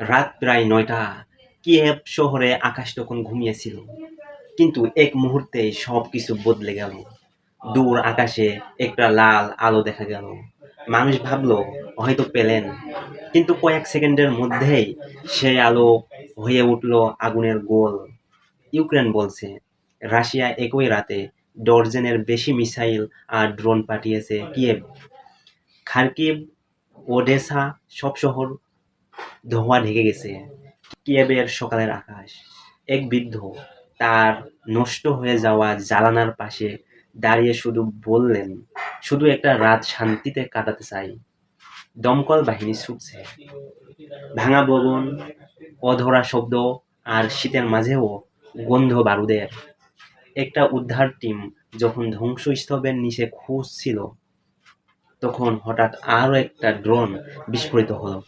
রাত প্রায় নয়টা। কিয়েভ শহরে আকাশ তখন ঘুমিয়েছিল। কিন্তু এক মুহূর্তেই সব কিছু বদলে গেল। দূর আকাশে একটা লাল আলো দেখা গেল। মানুষ ভাবলো, হয়তো পেলেন। কিন্তু কয়েক সেকেন্ডের মধ্যেই সেই আলো হয়ে উঠল আগুনের গোল। ইউক্রেন বলছে, রাশিয়া একই রাতে ডজনের বেশি মিসাইল আর ড্রোন পাঠিয়েছে কিয়েভ। খার্কিভ, ওডেসা সব শহর ধোঁয়া ঢেকে গেছে। কিয়েভের সকালের আকাশ, এক বৃদ্ধ, তার নষ্ট হয়ে যাওয়া জালানার পাশে দাঁড়িয়ে শুধু বললেন, শুধু একটা রাত শান্তিতে কাটাতে চাই। দমকল বাহিনী ছুটছে। ভাঙা ভবন অধরা শব্দ আর শীতের মাঝেও গন্ধ বারুদের। একটা উদ্ধার টিম যখন ধ্বংসস্তূপের নিচে খুঁজছিল তখন হঠাৎ আরও একটা ড্রোন বিস্ফোরিত হলো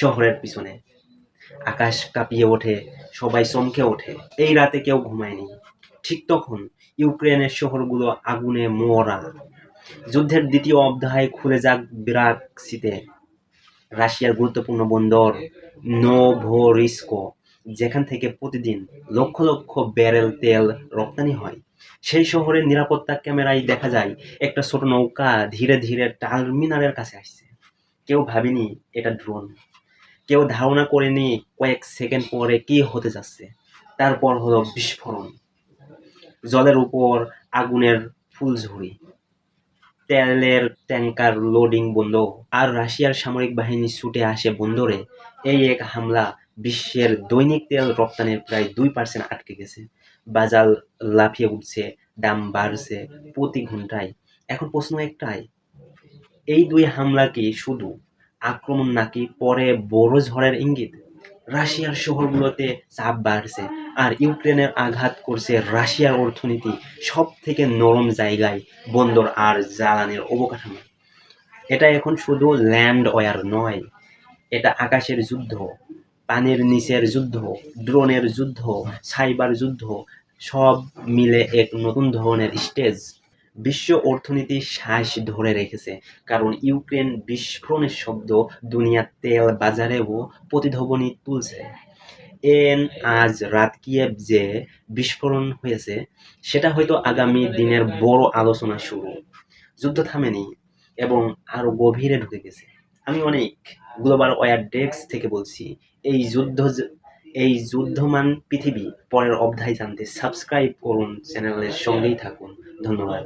শহরের পিছনে। আকাশ কাঁপিয়ে ওঠে, সবাই চমকে ওঠে। এই রাতে কেউ ঘুমায়নি। ঠিক তখন ইউক্রেনের শহরগুলো আগুনে মোড়া। যুদ্ধের দ্বিতীয় অধ্যায় খুলে যাক বিরাকসিতে রাশিয়ার গুরুত্বপূর্ণ বন্দর নোভোরিস্কো, যেখান থেকে প্রতিদিন লক্ষ লক্ষ ব্যারেল তেল রপ্তানি হয়। সেই শহরের নিরাপত্তা ক্যামেরায় দেখা যায় একটা ছোট নৌকা ধীরে ধীরে টার্মিনালের কাছে আসছে। কেউ ভাবেনি এটা ড্রোন কেউ ধারণা করেনি কয়েক সেকেন্ড পরে কি হতে যাচ্ছে। তারপর হলো বিস্ফোরণ। জলের উপর আগুনের ফুলঝুরি তেলের ট্যাঙ্কার লোডিং বন্ধ। আর রাশিয়ার সামরিক বাহিনী ছুটে আসে বন্দরে। এই এক হামলা বিশ্বের দৈনিক তেল রপ্তানির প্রায় দুই পার্সেন্ট আটকে গেছে। বাজার লাফিয়ে উঠছে, দাম বাড়ছে প্রতি ঘন্টায়। এখন প্রশ্ন একটাই, এই দুই হামলা কি শুধু আক্রমণ নাকি পরে বড় ঝড়ের ইঙ্গিত? রাশিয়ার শহরগুলোতে চাপ বাড়ছে আর ইউক্রেনের আঘাত করছে রাশিয়ার অর্থনীতি সব থেকে নরম জায়গায়, বন্দর আর জ্বালানির অবকাঠামো। এটা এখন শুধু ল্যান্ড ওয়ার নয়, এটা আকাশের যুদ্ধ। পানির নিচের যুদ্ধ, ড্রোনের যুদ্ধ, সাইবার যুদ্ধ, সব মিলে এক নতুন ধরনের স্টেজ। বিশ্ব অর্থনীতি শ্বাস ধরে রেখেছে, কারণ ইউক্রেন বিস্ফোরণের শব্দ দুনিয়ার তেল বাজারেও প্রতিধ্বনি তুলছে। এন আজ রাত যে বিস্ফোরণ হয়েছে, সেটা হয়তো আগামী দিনের বড় আলোচনা শুরু। যুদ্ধ থামেনি এবং আরও গভীরে ঢুকে গেছে। আমি অনেক গ্লোবাল ওয়ার ডেস্ক থেকে বলছি, এই যুদ্ধ এই যুদ্ধমান পৃথিবী পরের অধ্যায় জানতে সাবস্ক্রাইব করুন চ্যানেলের সঙ্গেই থাকুন। ধন্যবাদ।